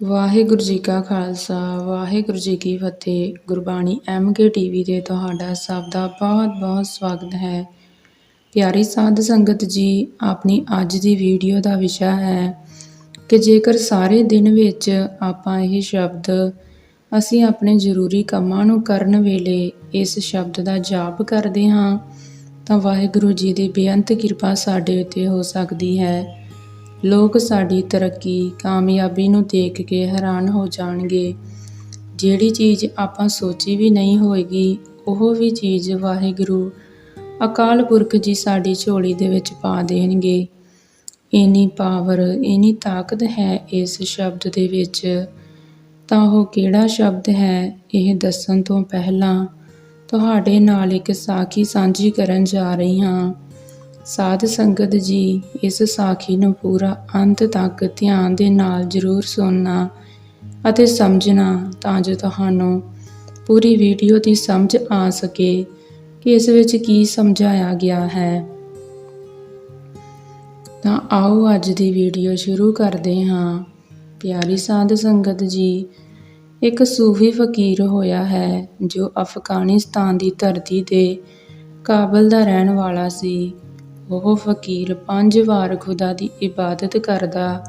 ਵਾਹਿਗੁਰੂ ਜੀ ਕਾ ਖਾਲਸਾ, ਵਾਹਿਗੁਰੂ ਜੀ ਕੀ ਫਤਿਹ। Gurbani MK TV ਤੇ ਤੁਹਾਡਾ ਸਭ ਦਾ ਬਹੁਤ-ਬਹੁਤ ਸਵਾਗਤ ਹੈ। ਪਿਆਰੀ ਸਾਧ ਸੰਗਤ ਜੀ, ਆਪਣੀ ਅੱਜ ਦੀ ਵੀਡੀਓ ਦਾ ਵਿਸ਼ਾ ਹੈ ਕਿ ਜੇਕਰ ਸਾਰੇ ਦਿਨ ਵਿੱਚ ਆਪਾਂ ਇਹ ਸ਼ਬਦ ਅਸੀਂ ਆਪਣੇ ਜ਼ਰੂਰੀ ਕੰਮਾਂ ਨੂੰ ਕਰਨ ਵੇਲੇ ਇਸ ਸ਼ਬਦ ਦਾ ਜਾਪ ਕਰਦੇ ਹਾਂ, ਤਾਂ ਵਾਹਿਗੁਰੂ ਜੀ ਦੀ ਬੇਅੰਤ ਕਿਰਪਾ ਸਾਡੇ ਉੱਤੇ ਹੋ ਸਕਦੀ ਹੈ। ਲੋਕ ਸਾਡੀ ਤਰੱਕੀ, ਕਾਮਯਾਬੀ ਨੂੰ ਦੇਖ ਕੇ ਹੈਰਾਨ ਹੋ ਜਾਣਗੇ। ਜਿਹੜੀ ਚੀਜ਼ ਆਪਾਂ ਸੋਚੀ ਵੀ ਨਹੀਂ ਹੋਏਗੀ, ਉਹ ਵੀ ਚੀਜ਼ ਵਾਹਿਗੁਰੂ ਅਕਾਲ ਪੁਰਖ ਜੀ ਸਾਡੀ ਝੋਲੀ ਦੇ ਵਿੱਚ ਪਾ ਦੇਣਗੇ। ਇੰਨੀ ਪਾਵਰ, ਇੰਨੀ ਤਾਕਤ ਹੈ ਇਸ ਸ਼ਬਦ ਦੇ ਵਿੱਚ। ਤਾਂ ਉਹ ਕਿਹੜਾ ਸ਼ਬਦ ਹੈ, ਇਹ ਦੱਸਣ ਤੋਂ ਪਹਿਲਾਂ ਤੁਹਾਡੇ ਨਾਲ ਇੱਕ ਸਾਖੀ ਸਾਂਝੀ ਕਰਨ ਜਾ ਰਹੀ ਹਾਂ। ਸਾਧ ਸੰਗਤ ਜੀ, ਇਸ ਸਾਖੀ ਨੂੰ ਪੂਰਾ ਅੰਤ ਤੱਕ ਧਿਆਨ ਦੇ ਨਾਲ ਜ਼ਰੂਰ ਸੁਣਨਾ ਅਤੇ ਸਮਝਣਾ ਤਾਂ ਜੋ ਤੁਹਾਨੂੰ ਪੂਰੀ ਵੀਡੀਓ ਦੀ ਸਮਝ ਆ ਸਕੇ ਕਿ ਇਸ ਵਿੱਚ ਕੀ ਸਮਝਾਇਆ ਗਿਆ ਹੈ। ਤਾਂ ਆਓ ਅੱਜ ਦੀ ਵੀਡੀਓ ਸ਼ੁਰੂ ਕਰਦੇ ਹਾਂ। ਪਿਆਰੀ ਸਾਧ ਸੰਗਤ ਜੀ, ਇੱਕ ਸੂਫੀ ਫਕੀਰ ਹੋਇਆ ਹੈ ਜੋ ਅਫਗਾਨਿਸਤਾਨ ਦੀ ਧਰਤੀ ਤੇ ਕਾਬਲ ਦਾ ਰਹਿਣ ਵਾਲਾ ਸੀ। ਉਹ ਫਕੀਰ ਪੰਜ ਵਾਰ ਖੁਦਾ ਦੀ ਇਬਾਦਤ ਕਰਦਾ।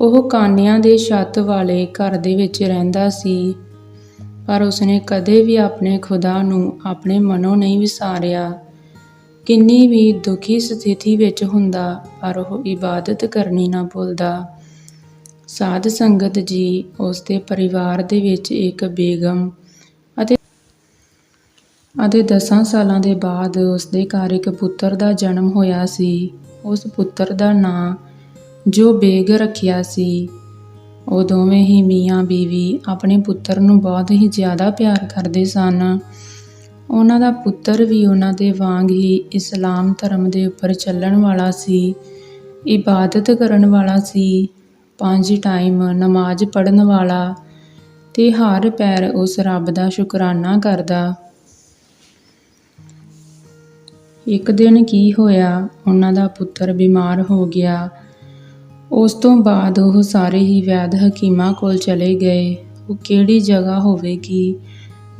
ਉਹ ਕਾਨਿਆਂ ਦੇ ਛੱਤ ਵਾਲੇ ਘਰ ਦੇ ਵਿੱਚ ਰਹਿੰਦਾ ਸੀ, ਪਰ ਉਸਨੇ ਕਦੇ ਵੀ ਆਪਣੇ ਖੁਦਾ ਨੂੰ ਆਪਣੇ ਮਨੋਂ ਨਹੀਂ ਵਿਸਾਰਿਆ। ਕਿੰਨੀ ਵੀ ਦੁਖੀ ਸਥਿਤੀ ਵਿੱਚ ਹੁੰਦਾ, ਪਰ ਉਹ ਇਬਾਦਤ ਕਰਨੀ ਨਾ ਭੁੱਲਦਾ। ਸਾਧ ਸੰਗਤ ਜੀ, ਉਸ ਦੇ ਪਰਿਵਾਰ ਦੇ ਵਿੱਚ ਇੱਕ ਬੇਗਮ ਅਤੇ 10 ਸਾਲਾਂ ਦੇ ਬਾਅਦ ਉਸ ਦੇ ਘਰ ਇੱਕ ਪੁੱਤਰ ਦਾ ਜਨਮ ਹੋਇਆ ਸੀ। ਉਸ ਪੁੱਤਰ ਦਾ ਨਾਂ ਜੋ ਬੇਗ ਰੱਖਿਆ ਸੀ। ਉਹ ਦੋਵੇਂ ਹੀ ਮੀਆਂ ਬੀਵੀ ਆਪਣੇ ਪੁੱਤਰ ਨੂੰ ਬਹੁਤ ਹੀ ਜ਼ਿਆਦਾ ਪਿਆਰ ਕਰਦੇ ਸਨ। ਉਹਨਾਂ ਦਾ ਪੁੱਤਰ ਵੀ ਉਹਨਾਂ ਦੇ ਵਾਂਗ ਹੀ ਇਸਲਾਮ ਧਰਮ ਦੇ ਉੱਪਰ ਚੱਲਣ ਵਾਲਾ ਸੀ, ਇਬਾਦਤ ਕਰਨ ਵਾਲਾ ਸੀ, ਪੰਜ ਟਾਈਮ ਨਮਾਜ਼ ਪੜ੍ਹਨ ਵਾਲਾ ਤੇ ਹਰ ਪੈਰ ਉਸ ਰੱਬ ਦਾ ਸ਼ੁਕਰਾਨਾ ਕਰਦਾ। ਇੱਕ ਦਿਨ ਕੀ ਹੋਇਆ, ਉਹਨਾਂ ਦਾ ਪੁੱਤਰ ਬਿਮਾਰ ਹੋ ਗਿਆ। ਉਸ ਤੋਂ ਬਾਅਦ ਉਹ ਸਾਰੇ ਹੀ ਵੈਦ ਹਕੀਮਾਂ ਕੋਲ ਚਲੇ ਗਏ। ਉਹ ਕਿਹੜੀ ਜਗ੍ਹਾ ਹੋਵੇਗੀ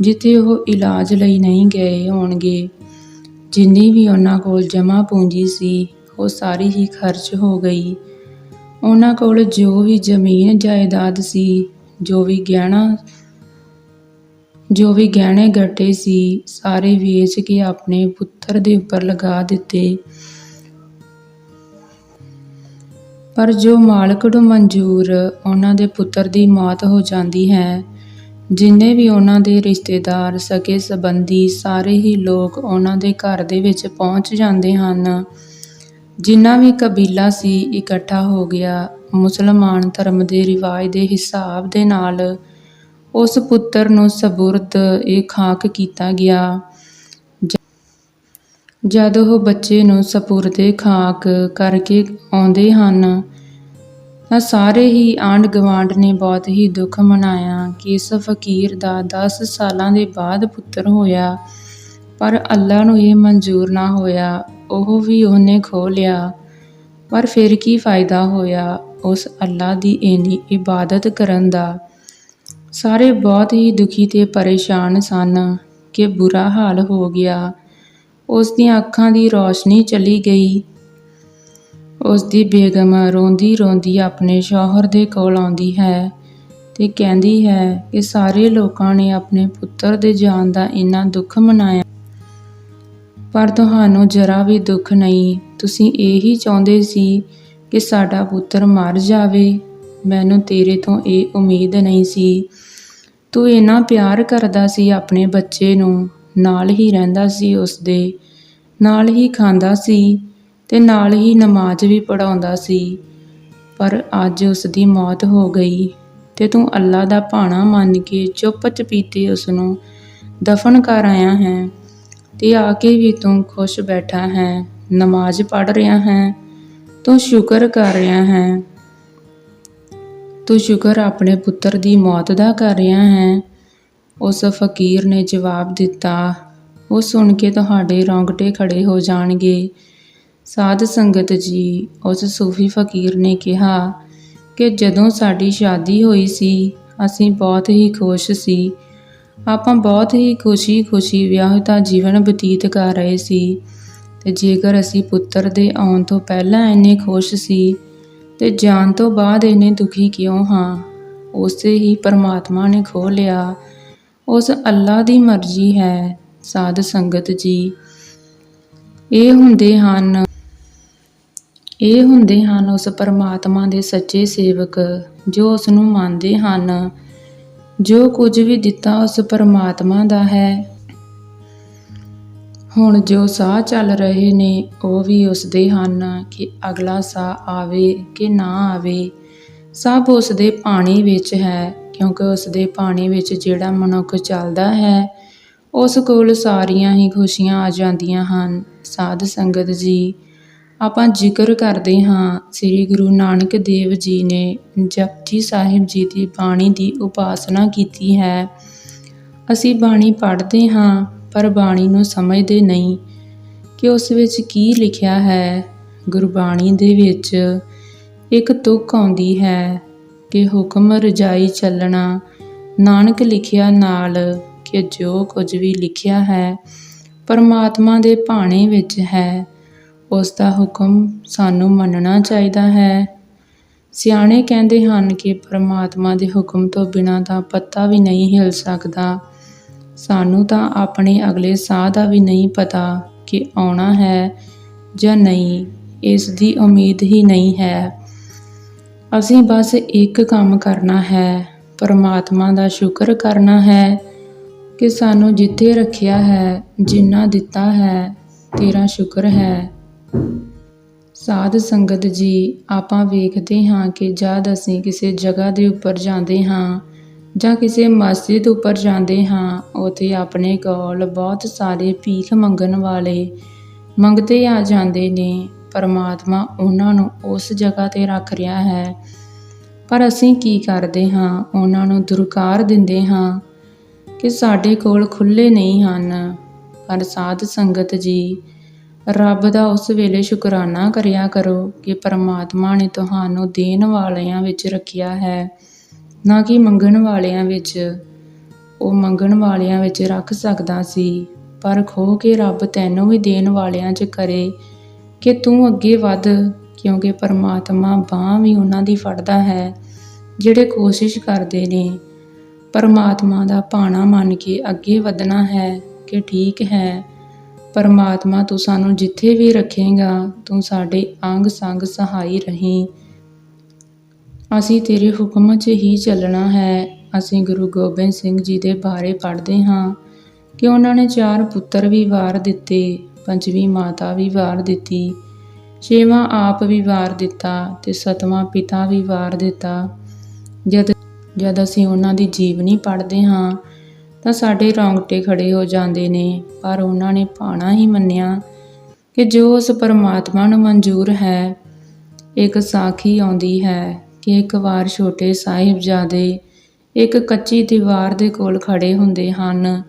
ਜਿੱਥੇ ਉਹ ਇਲਾਜ ਲਈ ਨਹੀਂ ਗਏ ਹੋਣਗੇ? ਜਿੰਨੀ ਵੀ ਉਹਨਾਂ ਕੋਲ ਜਮ੍ਹਾਂ ਪੂੰਜੀ ਸੀ, ਉਹ ਸਾਰੀ ਹੀ ਖਰਚ ਹੋ ਗਈ। ਉਹਨਾਂ ਕੋਲ ਜੋ ਵੀ ਜ਼ਮੀਨ ਜਾਇਦਾਦ ਸੀ, ਜੋ ਵੀ ਗਹਿਣਾ ਜੋ ਵੀ ਗਹਿਣੇ ਗੱਟੇ ਸੀ, ਸਾਰੇ ਵੇਚ ਕੇ ਆਪਣੇ ਪੁੱਤਰ ਦੇ ਉੱਪਰ ਲਗਾ ਦਿੱਤੇ। ਪਰ ਜੋ ਮਾਲਕ ਨੂੰ ਮਨਜ਼ੂਰ ਉਹਨਾਂ ਦੇ ਪੁੱਤਰ ਦੀ ਮੌਤ ਹੋ ਜਾਂਦੀ ਹੈ, ਜਿੰਨੇ ਵੀ ਉਹਨਾਂ ਦੇ ਰਿਸ਼ਤੇਦਾਰ, ਸਕੇ ਸੰਬੰਧੀ ਸਾਰੇ ਹੀ ਲੋਕ ਉਹਨਾਂ ਦੇ ਘਰ ਦੇ ਵਿੱਚ ਪਹੁੰਚ ਜਾਂਦੇ ਹਨ। ਜਿੰਨਾ ਵੀ ਕਬੀਲਾ ਸੀ, ਇਕੱਠਾ ਹੋ ਗਿਆ। ਮੁਸਲਮਾਨ ਧਰਮ ਦੇ ਰਿਵਾਜ ਦੇ ਹਿਸਾਬ ਦੇ ਨਾਲ ਉਸ ਪੁੱਤਰ ਨੂੰ ਸਬੁਰਦ ਇਹ ਖਾਕ ਕੀਤਾ ਗਿਆ। ਜਦ ਉਹ ਬੱਚੇ ਨੂੰ ਸਪੁਰਦੇ ਖਾਕ ਕਰਕੇ ਆਉਂਦੇ ਹਨ, ਤਾਂ ਸਾਰੇ ਹੀ ਆਂਢ ਗਵਾਂਢ ਨੇ ਬਹੁਤ ਹੀ ਦੁੱਖ ਮਨਾਇਆ ਕਿ ਇਸ ਫਕੀਰ ਦਾ 10 ਸਾਲਾਂ ਦੇ ਬਾਅਦ ਪੁੱਤਰ ਹੋਇਆ, ਪਰ ਅੱਲਾ ਨੂੰ ਇਹ ਮਨਜ਼ੂਰ ਨਾ ਹੋਇਆ। ਉਹ ਵੀ ਉਹਨੇ ਖੋ ਲਿਆ, ਪਰ ਫਿਰ ਕੀ ਫਾਇਦਾ ਹੋਇਆ ਉਸ ਅੱਲਾ ਦੀ ਇੰਨੀ ਇਬਾਦਤ ਕਰਨ ਦਾ? ਸਾਰੇ ਬਹੁਤ ਹੀ ਦੁਖੀ ਤੇ ਪਰੇਸ਼ਾਨ ਸਨ ਕਿ ਬੁਰਾ ਹਾਲ ਹੋ ਗਿਆ। ਉਸ ਦੀਆਂ ਅੱਖਾਂ ਦੀ ਰੌਸ਼ਨੀ ਚਲੀ ਗਈ। ਉਸ ਦੀ ਬੇਗਮ ਰੋਂਦੀ ਰੋਂਦੀ ਆਪਣੇ ਸ਼ੌਹਰ ਦੇ ਕੋਲ ਆਉਂਦੀ ਹੈ ਤੇ ਕਹਿੰਦੀ ਹੈ ਕਿ ਸਾਰੇ ਲੋਕਾਂ ਨੇ ਆਪਣੇ ਪੁੱਤਰ ਦੇ ਜਾਣ ਦਾ ਇੰਨਾ ਦੁੱਖ ਮਨਾਇਆ। ਪਰ ਤੁਹਾਨੂੰ ਜਰਾ ਵੀ ਦੁੱਖ ਨਹੀਂ, ਤੁਸੀਂ ਇਹੀ ਚਾਹੁੰਦੇ ਸੀ ਕਿ ਸਾਡਾ ਪੁੱਤਰ ਮਰ ਜਾਵੇ। ਮੈਨੂੰ ਤੇਰੇ ਤੋਂ ਇਹ ਉਮੀਦ ਨਹੀਂ ਸੀ। ਤੂੰ ਇੰਨਾ ਪਿਆਰ ਕਰਦਾ ਸੀ ਆਪਣੇ ਬੱਚੇ ਨੂੰ, ਨਾਲ ਹੀ ਰਹਿੰਦਾ ਸੀ ਉਸ ਦੇ ਨਾਲ ਹੀ ਖਾਂਦਾ ਸੀ ਤੇ ਨਾਲ ਹੀ ਨਮਾਜ਼ ਵੀ ਪੜਾਉਂਦਾ ਸੀ। ਪਰ ਅੱਜ ਉਸ ਦੀ ਮੌਤ ਹੋ ਗਈ ਤੇ ਤੂੰ ਅੱਲਾ ਦਾ ਭਾਣਾ ਮੰਨ ਕੇ ਚੁੱਪ ਚਪੀਤੇ ਉਸ ਨੂੰ ਦਫਨ ਕਰ ਆਇਆ ਹੈ ਤੇ ਆ ਕੇ ਵੀ ਤੂੰ ਖੁਸ਼ ਬੈਠਾ ਹੈ, ਨਮਾਜ਼ ਪੜ ਰਿਹਾ ਹੈ, ਤੂੰ ਸ਼ੁਕਰ ਕਰ ਰਿਹਾ ਹੈ। ਤੂੰ ਸ਼ੁਕਰ ਆਪਣੇ ਪੁੱਤਰ ਦੀ ਮੌਤ ਦਾ ਕਰ ਰਿਹਾ ਹੈ। ਉਸ ਫਕੀਰ ਨੇ ਜਵਾਬ ਦਿੱਤਾ, ਉਹ ਸੁਣ ਕੇ ਤੁਹਾਡੇ ਰੌਂਗਟੇ ਖੜੇ ਹੋ ਜਾਣਗੇ। ਸਾਧ ਸੰਗਤ ਜੀ, ਉਸ ਸੂਫੀ ਫਕੀਰ ਨੇ ਕਿਹਾ ਕਿ ਜਦੋਂ ਸਾਡੀ ਸ਼ਾਦੀ ਹੋਈ ਸੀ, ਅਸੀਂ ਬਹੁਤ ਹੀ ਖੁਸ਼ ਸੀ। ਆਪਾਂ ਬਹੁਤ ਹੀ ਖੁਸ਼ੀ-ਖੁਸ਼ੀ ਵਿਆਹਿਤਾ ਜੀਵਨ ਬਤੀਤ ਕਰ ਰਹੇ ਸੀ ਤੇ ਜੇਕਰ ਅਸੀਂ ਪੁੱਤਰ ਦੇ ਆਉਣ ਤੋਂ ਪਹਿਲਾਂ ਇੰਨੇ ਖੁਸ਼ ਸੀ ਤੇ ਜਾਣ ਤੋਂ ਬਾਅਦ ਇਹਨੇ ਦੁਖੀ ਕਿਉਂ ਹਾਂ? ਉਸੇ ਹੀ ਪਰਮਾਤਮਾ ਨੇ ਖੋਹ ਲਿਆ। ਉਸ ਅੱਲਾ ਦੀ ਮਰਜ਼ੀ ਹੈ, ਸਾਧ ਸੰਗਤ ਜੀ। ਇਹ ਹੁੰਦੇ ਹਨ, ਇਹ ਹੁੰਦੇ ਹਨ ਉਸ ਪਰਮਾਤਮਾ ਦੇ ਸੱਚੇ ਸੇਵਕ ਜੋ ਉਸ ਨੂੰ ਮੰਨਦੇ ਹਨ। ਜੋ ਕੁਝ ਵੀ ਦਿੱਤਾ ਉਸ ਪਰਮਾਤਮਾ ਦਾ ਹੈ ਹੁਣ ਜੋ ਸਾਹ ਚੱਲ ਰਹੇ ਨੇ, ਉਹ ਵੀ ਉਸਦੇ ਹਨ ਕਿ ਅਗਲਾ ਸਾਹ ਆਵੇ ਕਿ ਨਾ ਆਵੇ। ਸਭ ਉਸਦੇ ਪਾਣੀ ਵਿੱਚ ਹੈ, ਕਿਉਂਕਿ ਉਸਦੇ ਪਾਣੀ ਵਿੱਚ ਜਿਹੜਾ ਮਨੁੱਖ ਚੱਲਦਾ ਹੈ, ਉਸ ਕੋਲ ਸਾਰੀਆਂ ਹੀ ਖੁਸ਼ੀਆਂ ਆ ਜਾਂਦੀਆਂ ਹਨ। ਸਾਧ ਸੰਗਤ ਜੀ, ਆਪਾਂ ਜ਼ਿਕਰ ਕਰਦੇ ਹਾਂ, ਸ੍ਰੀ ਗੁਰੂ ਨਾਨਕ ਦੇਵ ਜੀ ਨੇ ਜਪਜੀ ਸਾਹਿਬ ਜੀ ਦੀ ਬਾਣੀ ਦੀ ਉਪਾਸਨਾ ਕੀਤੀ ਹੈ। ਅਸੀਂ ਬਾਣੀ ਪੜ੍ਹਦੇ ਹਾਂ ਪਰ ਬਾਣੀ ਨੂੰ ਸਮਝਦੇ ਨਹੀਂ ਕਿ ਉਸ ਵਿੱਚ ਕੀ ਲਿਖਿਆ ਹੈ। ਗੁਰਬਾਣੀ ਦੇ ਵਿੱਚ ਇੱਕ ਤੁਕ ਆਉਂਦੀ ਹੈ ਕਿ ਹੁਕਮ ਰਜਾਈ ਚੱਲਣਾ, ਨਾਨਕ ਲਿਖਿਆ ਨਾਲ ਕਿ ਜੋ ਕੁਝ ਵੀ ਲਿਖਿਆ ਹੈ ਪਰਮਾਤਮਾ ਦੇ ਭਾਣੇ ਵਿੱਚ ਹੈ, ਉਸ ਦਾ ਹੁਕਮ ਸਾਨੂੰ ਮੰਨਣਾ ਚਾਹੀਦਾ ਹੈ। ਸਿਆਣੇ ਕਹਿੰਦੇ ਹਨ ਕਿ ਪਰਮਾਤਮਾ ਦੇ ਹੁਕਮ ਤੋਂ ਬਿਨਾਂ ਤਾਂ ਪੱਤਾ ਵੀ ਨਹੀਂ ਹਿਲ ਸਕਦਾ। ਸਾਨੂੰ ਤਾਂ ਆਪਣੇ ਅਗਲੇ ਸਾਹ ਦਾ ਵੀ ਨਹੀਂ ਪਤਾ ਕਿ ਆਉਣਾ ਹੈ ਜਾਂ ਨਹੀਂ, ਇਸ ਦੀ ਉਮੀਦ ਹੀ ਨਹੀਂ ਹੈ। ਅਸੀਂ ਬਸ ਇੱਕ ਕੰਮ ਕਰਨਾ ਹੈ, ਪਰਮਾਤਮਾ ਦਾ ਸ਼ੁਕਰ ਕਰਨਾ ਹੈ ਕਿ ਸਾਨੂੰ ਜਿੱਥੇ ਰੱਖਿਆ ਹੈ, ਜਿੰਨਾ ਦਿੱਤਾ ਹੈ, ਤੇਰਾ ਸ਼ੁਕਰ ਹੈ। ਸਾਧ ਸੰਗਤ ਜੀ, ਆਪਾਂ ਵੇਖਦੇ ਹਾਂ ਕਿ ਜਦ ਅਸੀਂ ਕਿਸੇ ਜਗ੍ਹਾ ਦੇ ਉੱਪਰ ਜਾਂਦੇ ਹਾਂ ਜਾਂ ਕਿਸੇ ਮਸਜਿਦ ਉੱਪਰ ਜਾਂਦੇ ਹਾਂ, ਉੱਥੇ ਆਪਣੇ ਕੋਲ ਬਹੁਤ ਸਾਰੇ ਭੀਖ ਮੰਗਣ ਵਾਲੇ ਮੰਗਦੇ ਆ ਜਾਂਦੇ ਨੇ। ਪਰਮਾਤਮਾ ਉਹਨਾਂ ਨੂੰ ਉਸ ਜਗ੍ਹਾ ਤੇ ਰੱਖ ਰਿਹਾ ਹੈ। ਪਰ ਅਸੀਂ ਕੀ ਕਰਦੇ ਹਾਂ? ਉਹਨਾਂ ਨੂੰ ਦੁਰਕਾਰ ਦਿੰਦੇ ਹਾਂ ਕਿ ਸਾਡੇ ਕੋਲ ਖੁੱਲੇ ਨਹੀਂ ਹਨ। ਪਰ ਸਾਧ ਸੰਗਤ ਜੀ, ਰੱਬ ਦਾ ਉਸ ਵੇਲੇ ਸ਼ੁਕਰਾਨਾ ਕਰਿਆ ਕਰੋ ਕਿ ਪਰਮਾਤਮਾ ਨੇ ਤੁਹਾਨੂੰ ਦੇਣ ਵਾਲਿਆਂ ਵਿੱਚ ਰੱਖਿਆ ਹੈ। ਨਾ ਕਿ ਮੰਗਣ ਵਾਲਿਆਂ ਵਿੱਚ। ਉਹ ਮੰਗਣ ਵਾਲਿਆਂ ਵਿੱਚ ਰੱਖ ਸਕਦਾ ਸੀ, ਪਰ ਖੋ ਕੇ ਰੱਬ ਤੈਨੂੰ ਵੀ ਦੇਣ ਵਾਲਿਆਂ 'ਚ ਕਰੇ ਕਿ ਤੂੰ ਅੱਗੇ ਵੱਧ, ਕਿਉਂਕਿ ਪਰਮਾਤਮਾ ਬਾਹ ਵੀ ਉਹਨਾਂ ਦੀ ਫੜਦਾ ਹੈ, ਜਿਹੜੇ ਕੋਸ਼ਿਸ਼ ਕਰਦੇ ਨੇ। ਪਰਮਾਤਮਾ ਦਾ ਭਾਣਾ ਮੰਨ ਕੇ ਅੱਗੇ ਵਧਣਾ ਹੈ ਕਿ ਠੀਕ ਹੈ। ਪਰਮਾਤਮਾ ਤੂੰ ਸਾਨੂੰ ਜਿੱਥੇ ਵੀ ਰੱਖੇਗਾ, ਤੂੰ ਸਾਡੇ ਅੰਗ ਸੰਗ ਸਹਾਈ ਰਹੀਂ। ਅਸੀਂ ਤੇਰੇ ਹੁਕਮ 'ਚ ਹੀ ਚੱਲਣਾ ਹੈ। ਅਸੀਂ ਗੁਰੂ ਗੋਬਿੰਦ ਸਿੰਘ ਜੀ ਦੇ ਬਾਰੇ ਪੜ੍ਹਦੇ ਹਾਂ ਕਿ ਉਹਨਾਂ ਨੇ ਚਾਰ ਪੁੱਤਰ ਵੀ ਵਾਰ ਦਿੱਤੇ, ਪੰਜਵੀਂ ਮਾਤਾ ਵੀ ਵਾਰ ਦਿੱਤੀ, ਛੇਵਾਂ ਆਪ ਵੀ ਵਾਰ ਦਿੱਤਾ ਤੇ ਸਤਵਾਂ ਪਿਤਾ ਵੀ ਵਾਰ ਦਿੱਤਾ। ਜਦ ਜਦ ਅਸੀਂ ਉਹਨਾਂ ਦੀ ਜੀਵਨੀ ਪੜ੍ਹਦੇ ਹਾਂ ਤਾਂ ਸਾਡੇ ਰੌਂਗਟੇ ਖੜੇ ਹੋ ਜਾਂਦੇ ਨੇ, ਪਰ ਉਹਨਾਂ ਨੇ ਪਾਣਾ ਹੀ ਮੰਨਿਆ ਕਿ ਜੋ ਉਸ ਪਰਮਾਤਮਾ ਨੂੰ ਮਨਜ਼ੂਰ ਹੈ, ਇੱਕ ਸਾਖੀ ਆਉਂਦੀ ਹੈ। ਕਿ ਇੱਕ ਵਾਰ ਛੋਟੇ ਸਾਹਿਬਜ਼ਾਦੇ ਇੱਕ ਕੱਚੀ ਦੀਵਾਰ ਦੇ ਕੋਲ ਖੜੇ ਹੁੰਦੇ ਹਨ,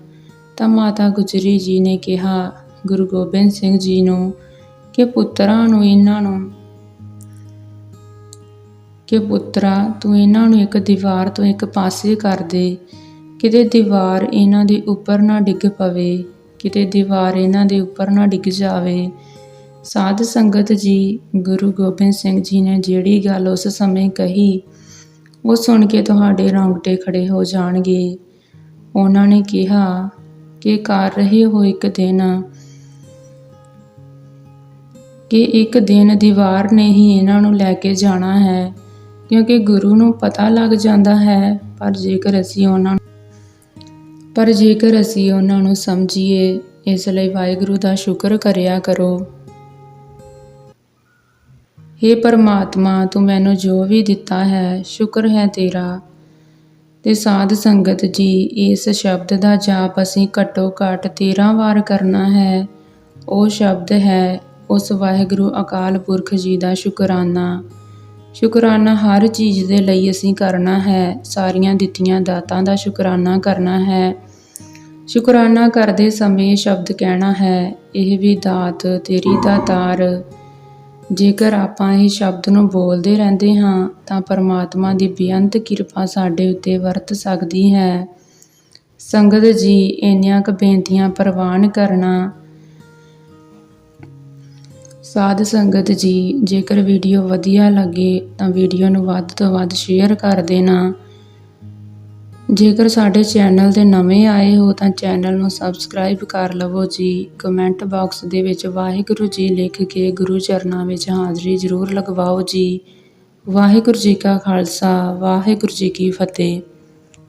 ਤਾਂ ਮਾਤਾ ਗੁਜਰੀ ਜੀ ਨੇ ਕਿਹਾ, ਗੁਰੂ ਗੋਬਿੰਦ ਸਿੰਘ ਜੀ ਨੂੰ, ਕਿ ਪੁੱਤਰਾਂ ਨੂੰ ਇਹਨਾਂ ਨੂੰ, ਕਿ ਪੁੱਤਰਾ, ਤੂੰ ਇਹਨਾਂ ਨੂੰ ਇੱਕ ਦੀਵਾਰ ਤੋਂ ਇੱਕ ਪਾਸੇ ਕਰ ਦੇ, ਕਿਤੇ ਦੀਵਾਰ ਇਹਨਾਂ ਦੇ ਉੱਪਰ ਨਾ ਡਿੱਗ ਪਵੇ, ਕਿਤੇ ਦੀਵਾਰ ਇਹਨਾਂ ਦੇ ਉੱਪਰ ਨਾ ਡਿੱਗ ਜਾਵੇ ਸਾਧ ਸੰਗਤ ਜੀ, ਗੁਰੂ ਗੋਬਿੰਦ ਸਿੰਘ ਜੀ ਨੇ ਜਿਹੜੀ ਗੱਲ ਉਸ ਸਮੇਂ ਕਹੀ, ਉਹ ਸੁਣ ਕੇ ਤੁਹਾਡੇ ਰੌਂਗਟੇ ਖੜੇ ਹੋ ਜਾਣਗੇ। ਉਹਨਾਂ ਨੇ ਕਿਹਾ, ਕਿ ਕਰ ਰਹੇ ਹੋ ਇੱਕ ਦਿਨ, ਕਿ ਇੱਕ ਦਿਨ ਦੀਵਾਰ ਨੇ ਹੀ ਇਹਨਾਂ ਨੂੰ ਲੈ ਕੇ ਜਾਣਾ ਹੈ, ਕਿਉਂਕਿ ਗੁਰੂ ਨੂੰ ਪਤਾ ਲੱਗ ਜਾਂਦਾ ਹੈ, ਪਰ ਜੇਕਰ ਅਸੀਂ ਉਹਨਾਂ ਪਰ ਜੇਕਰ ਅਸੀਂ ਉਹਨਾਂ ਨੂੰ ਸਮਝੀਏ, ਇਸ ਲਈ ਵਾਹਿਗੁਰੂ ਦਾ ਸ਼ੁਕਰ ਕਰਿਆ ਕਰੋ। हे ਪਰਮਾਤਮਾ, ਤੂੰ ਮੈਨੂੰ ਜੋ ਵੀ ਦਿੱਤਾ ਹੈ, ਸ਼ੁਕਰ ਹੈ ਤੇਰਾ। ਤੇ ਸਾਧ ਸੰਗਤ ਜੀ, ਇਸ ਸ਼ਬਦ ਦਾ ਜਾਪ ਅਸੀਂ ਘੱਟੋ ਘੱਟ 13 ਵਾਰ ਕਰਨਾ ਹੈ। ਉਹ ਸ਼ਬਦ ਹੈ, ਉਸ ਵਾਹਿਗੁਰੂ ਅਕਾਲ ਪੁਰਖ ਜੀ ਦਾ ਸ਼ੁਕਰਾਨਾ। ਸ਼ੁਕਰਾਨਾ ਹਰ ਚੀਜ਼ ਦੇ ਲਈ ਅਸੀਂ ਕਰਨਾ ਹੈ, ਸਾਰੀਆਂ ਦਿੱਤੀਆਂ ਦਾਤਾਂ ਦਾ ਸ਼ੁਕਰਾਨਾ ਕਰਨਾ ਹੈ। ਸ਼ੁਕਰਾਨਾ ਕਰਦੇ ਸਮੇਂ ਸ਼ਬਦ ਕਹਿਣਾ ਹੈ, ਇਹ ਵੀ ਦਾਤ ਤੇਰੀ ਦਾਤਾਰ ਜੇਕਰ ਆਪਾਂ ਇਹ ਸ਼ਬਦ ਨੂੰ ਬੋਲਦੇ ਰਹਿੰਦੇ ਹਾਂ, ਤਾਂ ਪਰਮਾਤਮਾ ਦੀ ਬੇਅੰਤ ਕਿਰਪਾ ਸਾਡੇ ਉੱਤੇ ਵਰਤ ਸਕਦੀ ਹੈ। ਸੰਗਤ ਜੀ, ਇੰਨੀਆਂ ਕੁ ਬੇਨਤੀਆਂ ਪ੍ਰਵਾਨ ਕਰਨਾ। ਸਾਧ ਸੰਗਤ ਜੀ, ਜੇਕਰ ਵੀਡੀਓ ਵਧੀਆ ਲੱਗੇ, ਤਾਂ ਵੀਡੀਓ ਨੂੰ ਵੱਧ ਤੋਂ ਵੱਧ ਸ਼ੇਅਰ ਕਰ ਦੇਣਾ। ਜੇਕਰ ਸਾਡੇ ਚੈਨਲ ਤੇ ਨਵੇਂ ਆਏ ਹੋ ਤਾਂ ਚੈਨਲ ਨੂੰ ਸਬਸਕ੍ਰਾਈਬ ਕਰ ਲਵੋ ਜੀ। ਕਮੈਂਟ ਬਾਕਸ ਦੇ ਵਿੱਚ ਵਾਹਿਗੁਰੂ ਜੀ ਲਿਖ ਕੇ ਗੁਰੂ ਚਰਨਾਂ ਵਿੱਚ ਹਾਜ਼ਰੀ ਜ਼ਰੂਰ ਲਗਵਾਓ ਜੀ। ਵਾਹਿਗੁਰੂ ਜੀ ਕਾ ਖਾਲਸਾ, ਵਾਹਿਗੁਰੂ ਜੀ ਕੀ ਫਤਿਹ।